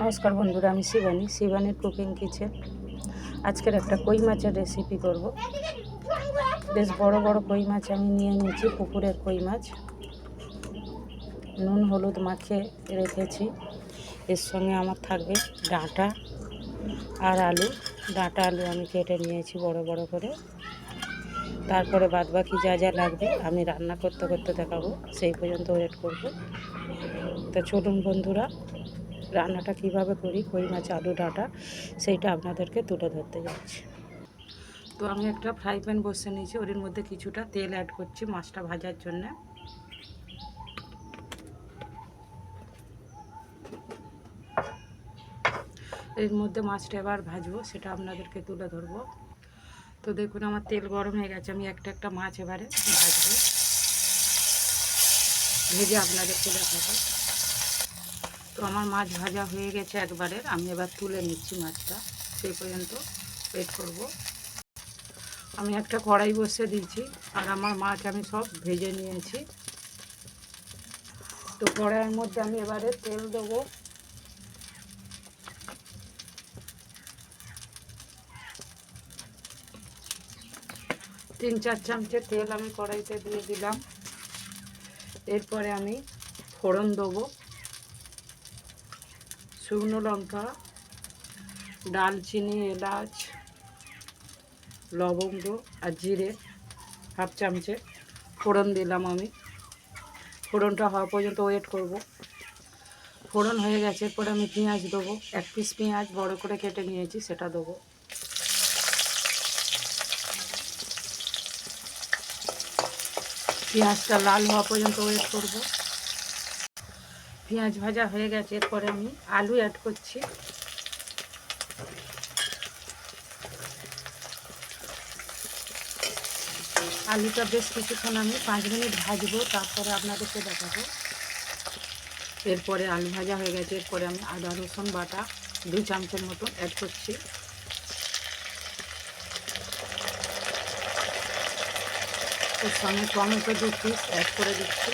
নমস্কার বন্ধুরা, আমি শিবানী। শিবানীর কুকিং কিচেন আজকের একটা কই মাছের রেসিপি করব। বেশ বড় বড় কই মাছ আমি নিয়ে নিয়েছি, পুকুরের কই মাছ। নুন, হলুদ মাখিয়ে রেখেছি। এর সঙ্গে আমার থাকবে ডাঁটা আর আলু। ডাঁটা, আলু আমি কেটে নিয়েছি বড় বড় করে। তারপরে বাদ বাকি যা যা লাগবে আমি রান্না করতে করতে দেখাবো। সেই পর্যন্ত ওয়েট করব। তো চলুন বন্ধুরা রান্নাটা কীভাবে করি কই মাছ আলু ডাঁটা, সেইটা আপনাদেরকে তুলে ধরতে যাচ্ছি। তো আমি একটা ফ্রাই প্যান বসে নিয়েছি, ওর মধ্যে কিছুটা তেল অ্যাড করছি মাছটা ভাজার জন্য। এর মধ্যে মাছটা এবার ভাজবো, সেটা আপনাদেরকে তুলে ধরবো। তো দেখুন, আমার তেল গরম হয়ে গেছে, আমি একটা একটা মাছ এবারে ভাজবো। ভেজে আপনাদেরকে দেখাবো তো আমার মাছ ভাজা হয়ে গেছে একবারে। আমি এবার তুলে নিচ্ছি মাছটা। সেই পর্যন্ত ওয়েট করব। আমি একটা কড়াই বসে দিয়েছি, আর আমার মাছ আমি সব ভেজে নিয়েছি। তো কড়াইয়ের মধ্যে আমি এবারে তেল দেবো। তিন চার চামচের তেল আমি কড়াইতে দিয়ে দিলাম। এরপরে আমি ফোড়ন দেবো। শুকনো লঙ্কা, ডালচিনি, এলাচ, লবঙ্গ আর জিরে, হাফ চামচে ফোড়ন দিলাম আমি। ফোড়নটা হওয়া পর্যন্ত ওয়েট করব। ফোড়ন হয়ে গেছে, এরপরে আমি পেঁয়াজ দেবো, এক পিস পেঁয়াজ বড় করে কেটে নিয়েছি, সেটা দেবো। পেঁয়াজটা লাল হওয়া পর্যন্ত ওয়েট করব। পেঁয়াজ ভাজা হয়ে গেছে, এরপরে আমি আলু অ্যাড করছি। আলুটা বেশ কিছুক্ষণ আমি পাঁচ মিনিট ভাজবো, তারপরে আপনাদেরকে দেখাবো। এরপরে আলু ভাজা হয়ে গেছে, এরপরে আমি আদা, রসুন বাটা দু চামচের মতো অ্যাড করছি। এর সঙ্গে টমেটো দু পিস অ্যাড করে দিচ্ছি।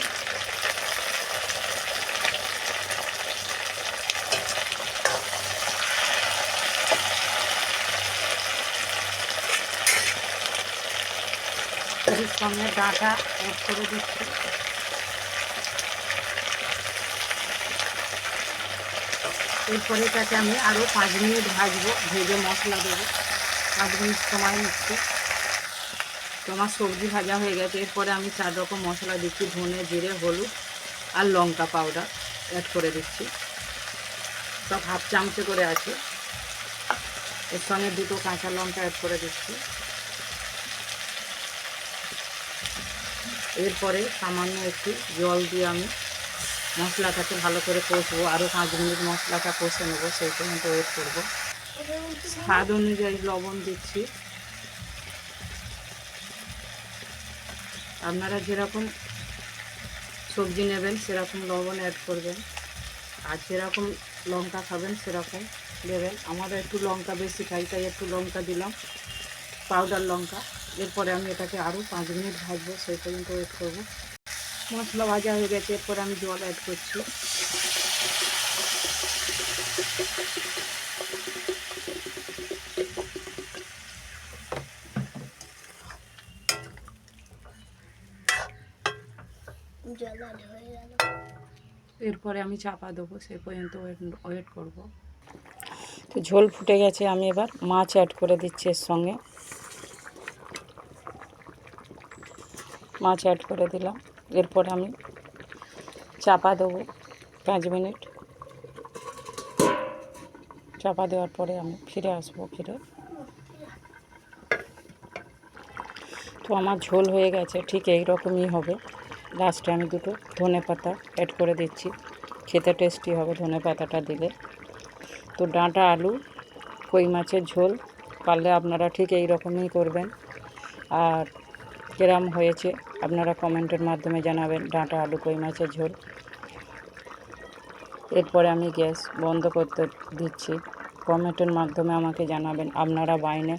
এর সঙ্গে ডাঁটা অ্যাড করে দিচ্ছি। এরপরে এটাকে আমি আরও পাঁচ মিনিট ভাজবো, ভেজে মশলা দেবো। পাঁচ মিনিট সময় নিচ্ছি। তো আমার সবজি ভাজা হয়ে গেছে। এরপরে আমি চার রকম মশলা দিচ্ছি, ধনে, জিরে, হলুদ আর লঙ্কা পাউডার অ্যাড করে দিচ্ছি। সব হাফ চামচে করে আছে। এর সঙ্গে দুটো কাঁচা লঙ্কা অ্যাড করে দিচ্ছি। এরপরে সামান্য একটু জল দিয়ে আমি মশলাটাকে ভালো করে কষবো। আরও পাঁচ মিনিট মশলাটা কষে নেব, সেই পর্যন্ত ওয়েট করব। স্বাদ অনুযায়ী লবণ দিচ্ছি। আপনারা যেরকম সবজি নেবেন, সেরকম লবণ অ্যাড করবেন। আর যেরকম লঙ্কা খাবেন, সেরকম দেবেন। আমরা একটু লঙ্কা বেশি খাই, তাই একটু লঙ্কা দিলাম পাউডার লঙ্কা। এরপরে আমি এটাকে আরও পাঁচ মিনিট ভাজবো সেই পর্যন্ত ওয়েট করব। মশলা ভাজা হয়ে গেছে এরপরে আমি জল অ্যাড করছি। এরপরে আমি চাপা দেবো সে পর্যন্ত ওয়েট ওয়েট করব। তো ঝোল ফুটে গেছে আমি এবার মাছ অ্যাড করে দিচ্ছি এর সঙ্গে। মাছ অ্যাড করে দিলাম। এরপর আমি চাপা দেবো পাঁচ মিনিট। চাপা দেওয়ার পরে আমি ফিরে আসব ফিরে। তো আমার ঝোল হয়ে গেছে, ঠিক এই রকমই হবে। লাস্টে আমি দুটো ধনে পাতা অ্যাড করে দিচ্ছি। খেতে টেস্টি হবে ধনে পাতাটা দিলে। তো ডাঁটা, আলু, কই মাছের ঝোল পারলে আপনারা ঠিক এই রকমই করবেন। আর কেরাম হয়েছে আপনারা কমেন্টের মাধ্যমে জানাবেন, ডাঁটা, আলু, কই মাছের ঝোল। এরপরে আমি গ্যাস বন্ধ করতে দিচ্ছি। কমেন্টের মাধ্যমে আমাকে জানাবেন, আপনারা বাইনে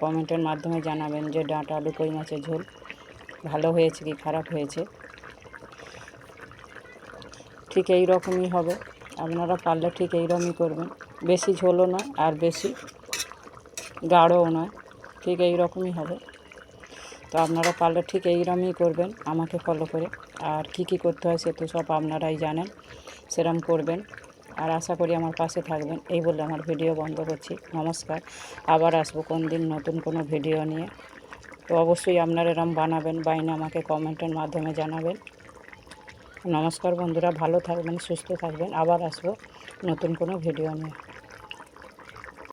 কমেন্টের মাধ্যমে জানাবেন যে ডাঁটা, আলু, কই মাছের ঝোল ভালো হয়েছে কি খারাপ হয়েছে। ঠিক এই রকমই হবে। আপনারা পারলে ঠিক এইরকমই করবেন। বেশি ঝোলও নয় আর বেশি গাঢ়ও নয়। ঠিক এই রকমই হবে। তো আপনারা পারলে ঠিক এইরকমই করবেন, আমাকে ফলো করে। আর কি কি করতে হয় সে তো সব আপনারাই জানেন, সেরম করবেন। আর আশা করি আমার পাশে থাকবেন, এই বলে আমার ভিডিও বন্ধ করছি। নমস্কার, আবার আসব কোন দিন নতুন কোনো ভিডিও নিয়ে। তো অবশ্যই আপনারা এরম বানাবেন, বাইনে আমাকে কমেন্টের মাধ্যমে জানাবেন। নমস্কার বন্ধুরা, ভালো থাকবেন, সুস্থ থাকবেন, আবার আসব নতুন কোনো ভিডিও নিয়ে।